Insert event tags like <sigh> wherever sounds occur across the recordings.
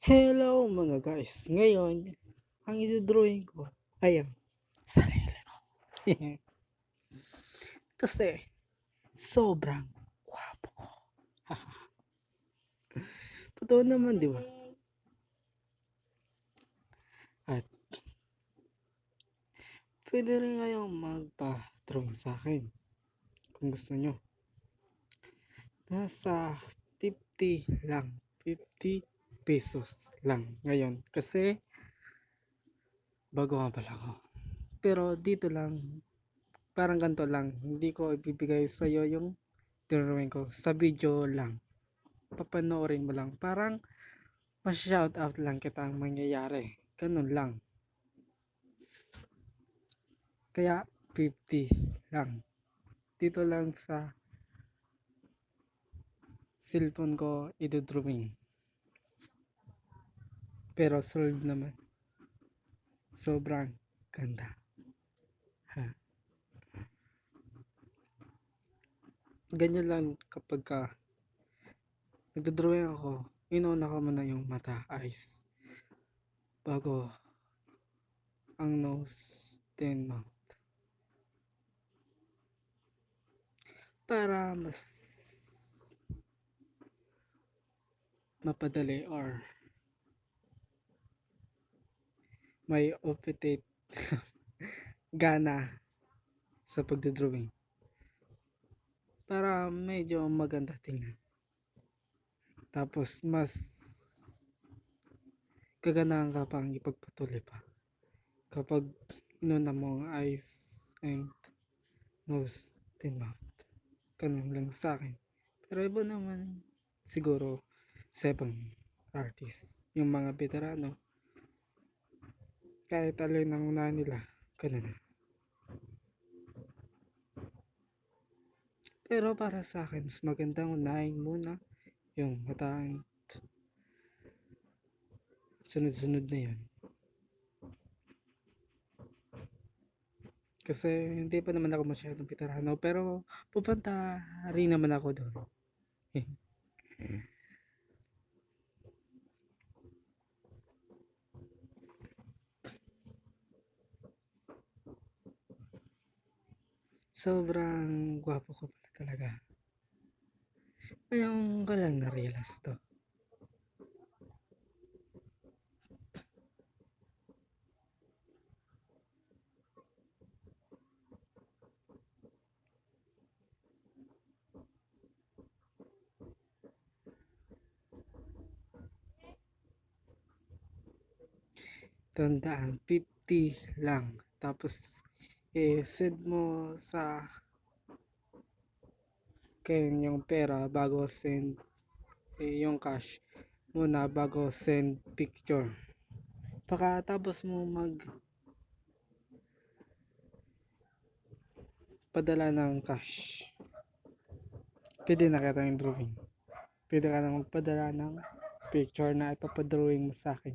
Hello mga guys! Ngayon, ang idodrawing ko ay ang sarili ko. <laughs> Kasi, sobrang gwapo ko. <laughs> Totoo naman, di ba? At, pwede rin kayong magpa-drawing sa akin. Kung gusto nyo. Nasa 50 lang. 50 pesos lang ngayon. Kasi, bago nga pala ako. Pero dito lang, parang ganito lang. Hindi ko ibibigay sa iyo yung drawing ko. Sa video lang. Papanoorin mo lang. Parang, ma-shout out lang kita ang mangyayari. Ganun lang. Kaya, 50 lang. Dito lang sa cellphone ko idodrawing. Pero solve naman. Sobrang ganda. Ha. Ganyan lang kapag ka nagdodrawing ako, inuuna ko muna yung mata, eyes. Bago ang nose, then mouth. Para mas mapadali or may opposite <laughs> gana sa pagdodrawing. Para medyo maganda tingnan. Tapos mas kaganahan ka pang ipagpatuloy pa. Kapag inuna mo ang eyes and nose and mouth. Ganun lang sa akin. Pero iba naman siguro ibang artist. Yung mga veterano kahit alin ang una nila, ganun. Pero para sa akin, mas magandang unahin muna yung mataan sunod-sunod na yun. Kasi hindi pa naman ako masyadong veterano, pero pupunta rin naman ako doon. <laughs> Sobrang gwapo ko pala talaga. Ngayon ko lang na-realize to. Tandaan, 50 lang. Tapos, eh, send mo sa kayo yung pera bago send yung cash muna bago send picture. Pagkatapos mo mag padala ng cash. Pwede na kita yung drawing. Pwede ka na magpadala ng picture na ipapadrawing mo sa akin.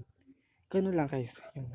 Ganun lang guys. Yun.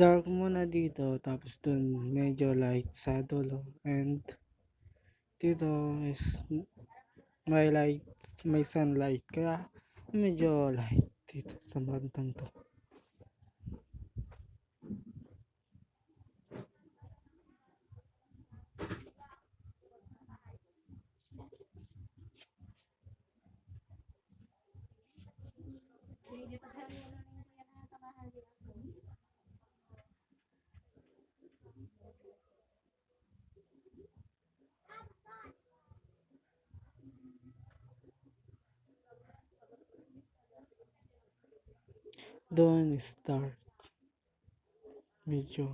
Dark muna dito tapos dun medyo light sa dulo and dito is may light may sunlight kaya medyo light dito sa bandang to. Doon is dark. Medyo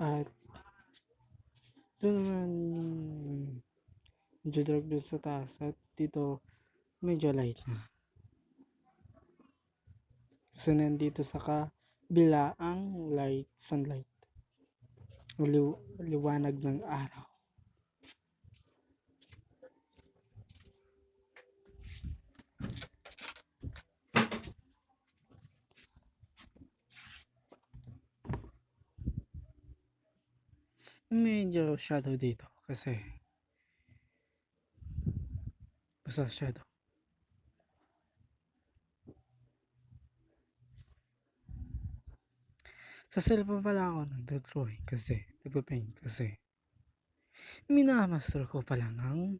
at doon naman medyo dark doon sa taas at dito medyo light na. Kasi nandito sa kabila ang light, sunlight. Liw liwanag ng araw. Medyo shadow dito kasi basta shadow. Sa cellphone pala ako nagdo-drawing kasi, nagpe-paint kasi minamaster ko pa lang ang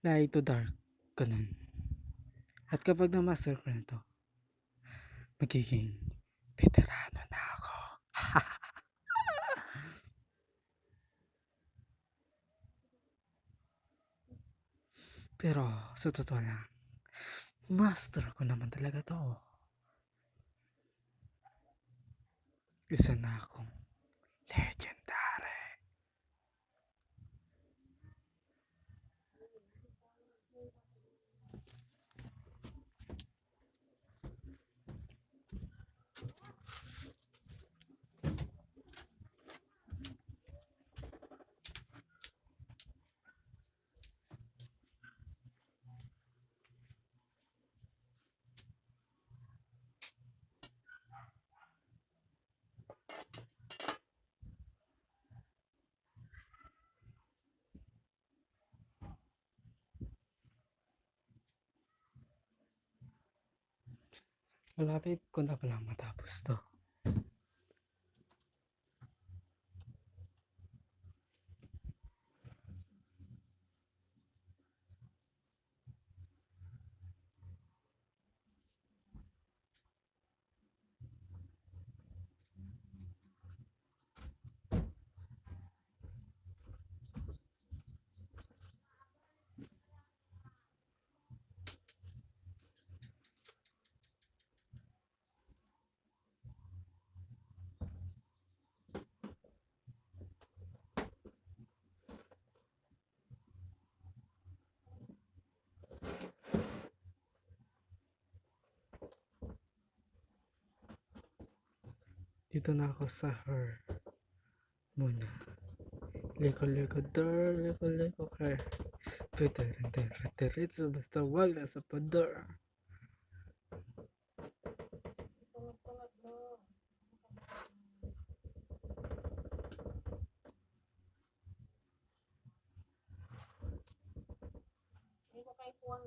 light to dark, ganun. At kapag na-master ko na to, magiging veterano na ako. Pero sa totoo lang, master ko naman talaga to. Isa na akong legendary. Malapit ko na palang matapos to. Dito na ako sa her muna. Liko liko door, liko liko her. Peter and Diretso basta wag na sa ko kay kuwang